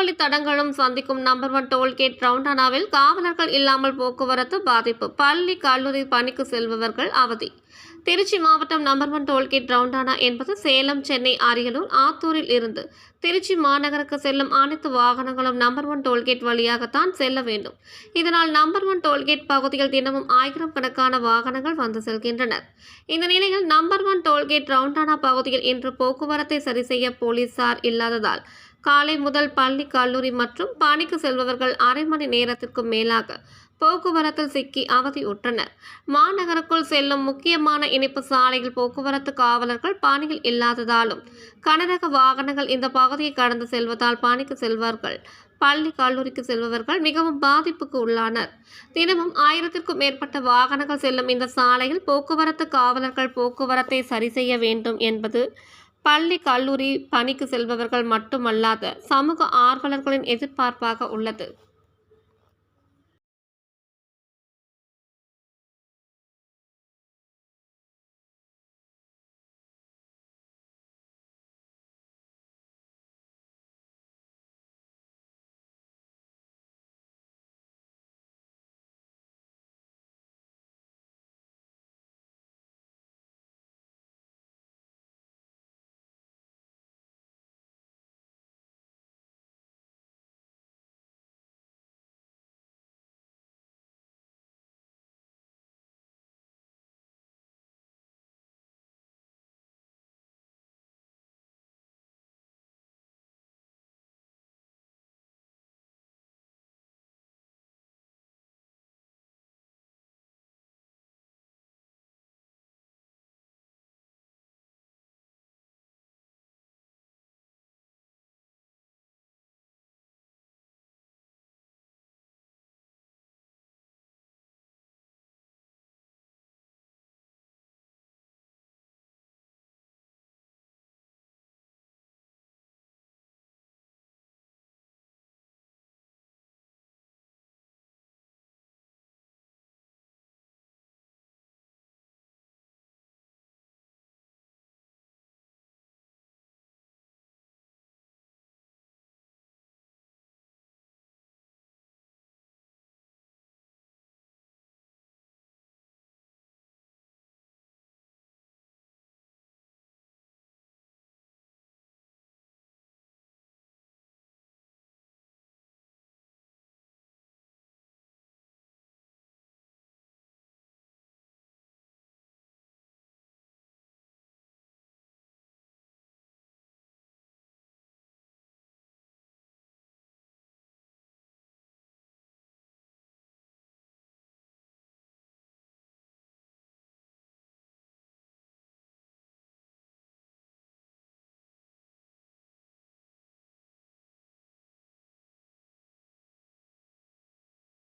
வழி தடங்களும் சந்திக்கும் number one toll gate ரவுண்டானாவில் காவலர்கள் இல்லாமல் போக்குவரத்து பாதிப்பு. பள்ளி கல்லூரி பணிக்கு செல்பவர்கள் அவதி. திருச்சி மாவட்டம் நம்பர் ஒன் டோல்கேட் ரவுண்டானா என்பது சேலம் சென்னை அரியலூர் ஆத்தூரில் இருந்து. திருச்சி மாநகருக்கு செல்லும் அனைத்து வாகனங்களும் நம்பர் ஒன் டோல்கேட் வழியாகத்தான் செல்ல வேண்டும். இதனால் நம்பர் ஒன் டோல்கேட் பகுதியில் தினமும் ஆயிரம் கணக்கான வாகனங்கள் வந்து செல்கின்றனர். இந்த நிலையில் நம்பர் ஒன் டோல்கேட் ரவுண்டானா பகுதியில் இன்று போக்குவரத்தை சரி செய்ய போலீசார் இல்லாததால் காலை முதல் பள்ளி கல்லூரி மற்றும் பணிக்கு செல்பவர்கள் அரை மணி நேரத்திற்கும் மேலாக போக்குவரத்தில் சிக்கி அவதியுற்றனர் மாநகருக்குள் செல்லும் முக்கியமான இணைப்பு சாலையில் போக்குவரத்து காவலர்கள் பணியில் இல்லாததாலும் கனரக வாகனங்கள் இந்த பகுதியை கடந்து செல்வதால் பணிக்கு செல்வார்கள் பள்ளி கல்லூரிக்கு செல்பவர்கள் மிகவும் பாதிப்புக்கு உள்ளானர். தினமும் ஆயிரத்திற்கும் மேற்பட்ட வாகனங்கள் செல்லும் இந்த சாலையில் போக்குவரத்து காவலர்கள் போக்குவரத்தை சரி செய்ய வேண்டும் என்பது பள்ளி கல்லூரி பணிக்கு செல்பவர்கள் மட்டுமல்லாத சமூக ஆர்வலர்களின் எதிர்பார்ப்பாக உள்ளது.